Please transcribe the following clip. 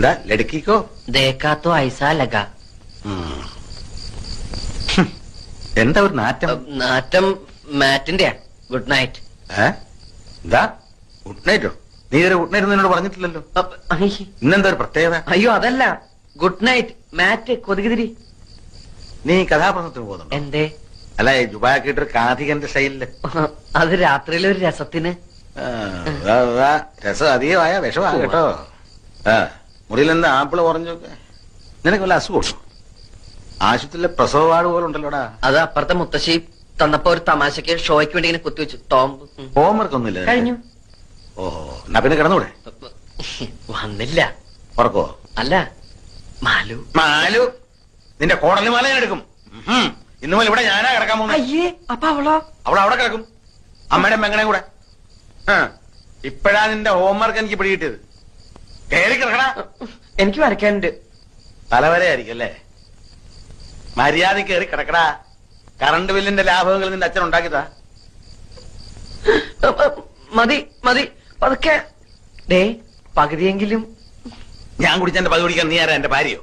എന്താ ലടുക്കിക്കോ ദേക്കാത്തോ ऐसा लगा എന്താ ഒരു നാറ്റം? നാറ്റം മാറ്റിന്റെയാ ഗുഡ് നൈറ്റ്. എന്താ? ഗുഡ് നൈറ്റോ? നീ ഇതുവരെ ഗുഡ് നൈറ്റ് എന്നോട് പറഞ്ഞിട്ടില്ലല്ലോ. ഇന്നെന്താ ഒരു പ്രത്യേകത? അയ്യോ അതല്ല. Good night. മാറ്റ് കൊതുകുതിരി. നീ കഥാപ്രസംഗത്തിന് പോകുന്നുണ്ടോ? എന്തേ? അല്ല ജുബാക്കിട്ടൊരു കാഥികന്റെ സ്റ്റൈലിൽ അത് രാത്രിയിലെ ഒരു രസത്തിന്. രസം അധികമായ വിഷമാണ് കേട്ടോ. ആ. മുറിയിൽ എന്താ ആപ്പിൾ പറഞ്ഞു നിനക്ക് വല്ല അസുഖമുണ്ടോ ആശുപത്രിയിലെ പ്രസവ വാർഡ് പോലെ ഉണ്ടല്ലോടാ. അത് അപ്പുറത്തെ മുത്തശ്ശി തന്നപ്പോ ഒരു തമാശക്ക് ഷോയ്ക്ക് വേണ്ടി ഇങ്ങനെ കുത്തിവെച്ചു തോമ്പ്. ഹോംവർക്ക് ഒന്നുമില്ല? കഴിഞ്ഞു. ഓഹോ എന്നാ പിന്നെ കിടന്നൂടെ? വന്നില്ല. ഉറക്കോ? അല്ല മാലു. മാലു നിന്റെ കോടലി മാല ഞാൻ എടുക്കും. ഇന്ന് മുതൽ ഇവിടെ ഞാനാ കിടക്കാൻ പോകുന്നത്. അയ്യേ അപ്പൊ അവളോ? അവൾ അവിടെ കിടക്കും. അമ്മയുടെ മെങ്ങനെ കൂടെ. ആ, ഇപ്പഴാ നിന്റെ ഹോംവർക്ക് എനിക്ക് പിടികിട്ടിയത്. കയറി കിടക്കണ എനിക്ക് വരയ്ക്കാനുണ്ട് തലവരെ ആയിരിക്കും അല്ലേ? മര്യാദ കയറി കിടക്കടാ. കറണ്ട് ബില്ലിന്റെ ലാഭങ്ങൾ നിന്റെ അച്ഛൻ ഉണ്ടാക്കിയതാ. മതി മതി. പതുക്കെ. ഡേ പകുതിയെങ്കിലും. ഞാൻ കുടിച്ചെന്റെ പകുതി കുടിക്കാൻ നീ ആരാ? എന്റെ ഭാര്യയോ?